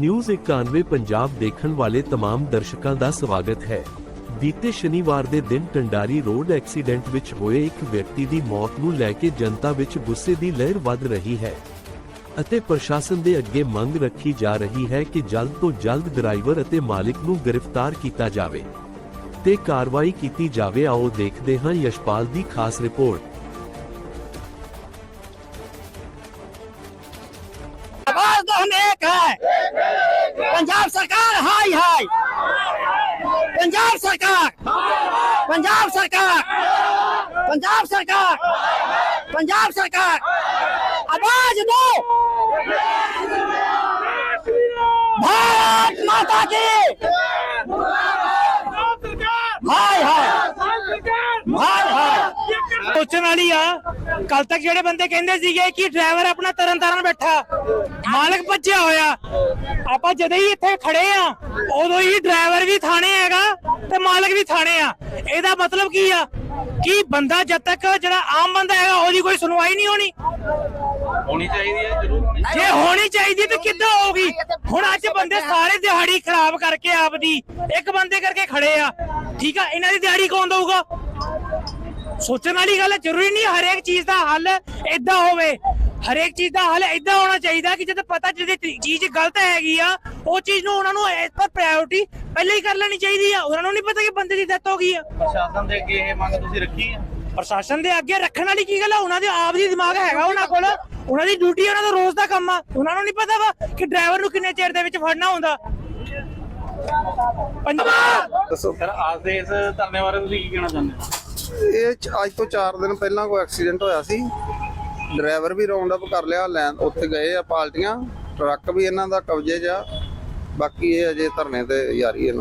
News 91 Punjab ਦੇਖਣ ਵਾਲੇ तमाम ਦਰਸ਼ਕਾਂ ਦਾ ਸਵਾਗਤ ਹੈ ਬੀਤੇ ਸ਼ਨੀਵਾਰ ਦੇ ਦਿਨ ਟੰਡਾਰੀ ਰੋਡ ਐਕਸੀਡੈਂਟ ਵਿੱਚ ਹੋਏ ਇੱਕ ਵਿਅਕਤੀ ਦੀ ਮੌਤ ਨੂੰ ਲੈ ਕੇ ਜਨਤਾ ਵਿੱਚ ਗੁੱਸੇ ਦੀ ਲਹਿਰ ਵੱਧ ਰਹੀ ਹੈ ਅਤੇ ਪ੍ਰਸ਼ਾਸਨ ਦੇ ਅੱਗੇ ਮੰਗ ਰੱਖੀ ਜਾ ਰਹੀ ਹੈ ਕਿ ਜਲਦ ਤੋਂ ਜਲਦ ਡਰਾਈਵਰ ਅਤੇ ਮਾਲਕ ਨੂੰ ਗ੍ਰਿਫਤਾਰ ਕੀਤਾ ਜਾਵੇ ਤੇ ਕਾਰਵਾਈ ਕੀਤੀ ਜਾਵੇ ਆਓ ਦੇਖਦੇ ਹਾਂ ਯਸ਼ਪਾਲ ਦੀ ਖਾਸ ਰਿਪੋਰਟ आवाज तो हम एक है पंजाब सरकार हाय हाय पंजाब सरकार पंजाब सरकार पंजाब सरकार पंजाब सरकार आवाज दो भारत माता की ਸੋਚਣ ਵਾਲੀ ਆ। ਕੱਲ ਤੱਕ ਜਿਹੜੇ ਬੰਦੇ ਕਹਿੰਦੇ ਸੀਗੇ ਕਿ ਡਰਾਈਵਰ ਆਪਣਾ ਤਰਨ ਤਾਰਨ ਬੈਠਾ ਮਾਲਕ ਭੱਜਿਆ ਹੋਇਆ। ਆਪਾਂ ਜਦੋਂ ਹੀ ਇੱਥੇ ਖੜੇ ਆ ਉਦੋਂ ਹੀ ਡਰਾਈਵਰ ਵੀ ਥਾਣੇ ਹੈਗਾ ਤੇ ਮਾਲਕ ਵੀ ਥਾਣੇ ਆ। ਇਹਦਾ ਮਤਲਬ ਕੀ ਆ? ਕਿ ਬੰਦਾ ਜਦ ਤੱਕ ਜਿਹੜਾ ਆਮ ਬੰਦਾ ਹੈਗਾ ਉਹਦੀ ਕੋਈ ਸੁਣਵਾਈ ਨਹੀਂ ਹੋਣੀ। ਹੋਣੀ ਚਾਹੀਦੀ ਹੈ ਜ਼ਰੂਰ ਜੇ ਹੋਣੀ ਚਾਹੀਦੀ ਤੇ ਕਿੱਦਾਂ ਹੋਊਗੀ? ਹੁਣ ਅੱਜ ਬੰਦੇ ਸਾਰੇ ਦਿਹਾੜੀ ਖਰਾਬ ਕਰਕੇ ਆਪਦੀ ਇੱਕ ਬੰਦੇ ਕਰਕੇ ਖੜੇ ਆ। ਠੀਕ ਆ ਇਹਨਾਂ ਦੀ ਦਿਹਾੜੀ ਕੌਣ ਦਊਗਾ? ਸੋਚਣ ਵਾਲੀ ਗੱਲ ਹੈ ਜ਼ਰੂਰੀ ਨਹੀਂ ਹਰੇਕ ਚੀਜ਼ ਦਾ ਹੱਲ ਇਦਾਂ ਹੋਵੇ। ਹਰੇਕ ਚੀਜ਼ ਦਾ ਹੱਲ ਇਦਾਂ ਹੋਣਾ ਚਾਹੀਦਾ ਕਿ ਜਦੋਂ ਪਤਾ ਜਿਹੜੀ ਚੀਜ਼ ਗਲਤ ਹੈਗੀ ਆ ਉਹ ਚੀਜ਼ ਨੂੰ ਉਹਨਾਂ ਨੂੰ ਇਸ ਪਰ ਪ੍ਰਾਇੋਰਟੀ ਪਹਿਲਾਂ ਹੀ ਕਰ ਲੈਣੀ ਚਾਹੀਦੀ ਆ। ਉਹਨਾਂ ਨੂੰ ਨਹੀਂ ਪਤਾ ਕਿ ਬੰਦੇ ਦੀ ਡੈਥ ਹੋ ਗਈ ਆ। ਪ੍ਰਸ਼ਾਸਨ ਦੇ ਅੱਗੇ ਇਹ ਮੰਗ ਤੁਸੀਂ ਰੱਖੀ ਹੈ ਪ੍ਰਸ਼ਾਸਨ ਦੇ ਅੱਗੇ ਰੱਖਣ ਵਾਲੀ ਕੀ ਗੱਲ ਆ? ਉਹਨਾਂ ਦੇ ਆਪ ਦੀ ਦਿਮਾਗ ਹੈਗਾ ਉਹਨਾਂ ਕੋਲ। ਉਹਨਾਂ ਦੀ ਡਿਊਟੀ ਉਹਨਾਂ ਦਾ ਰੋਜ਼ ਦਾ ਕੰਮ ਆ। ਉਹਨਾਂ ਨੂੰ ਨਹੀਂ ਪਤਾ ਵਾ ਕਿ ਡਰਾਈਵਰ ਨੂੰ ਕਿੰਨੇ ਚਿਰ ਦੇ ਵਿੱਚ ਫੜਨਾ ਹੁੰਦਾ। ਪੰਜਾਬ ਦੱਸੋ ਸਰ ਅੱਜ ਦੇ ਇਸ ਧਰਨੇ ਬਾਰੇ ਤੁਸੀਂ ਕੀ ਕਹਿਣਾ ਚਾਹੁੰਦੇ ਹੋ? ਇਹ ਚ- ਅੱਜ ਤੋਂ 4 ਦਿਨ ਪਹਿਲਾਂ ਕੋਈ ਐਕਸੀਡੈਂਟ ਹੋਇਆ ਸੀ। ਡਰਾਈਵਰ ਵੀ ਰਾਉਂਡ ਅਪ ਕਰ ਲਿਆ, ਲੈਣ ਉੱਥੇ ਗਏ ਆ ਪਾਲਟੀਆਂ। ਟਰੱਕ ਵੀ ਇਹਨਾਂ ਦਾ ਕਬਜ਼ੇ 'ਚ ਆ। ਬਾਕੀ ਇਹ ਅਜੇ ਧਰਨੇ ਤੇ ਜਾਰੀ ਇਹਨਾਂ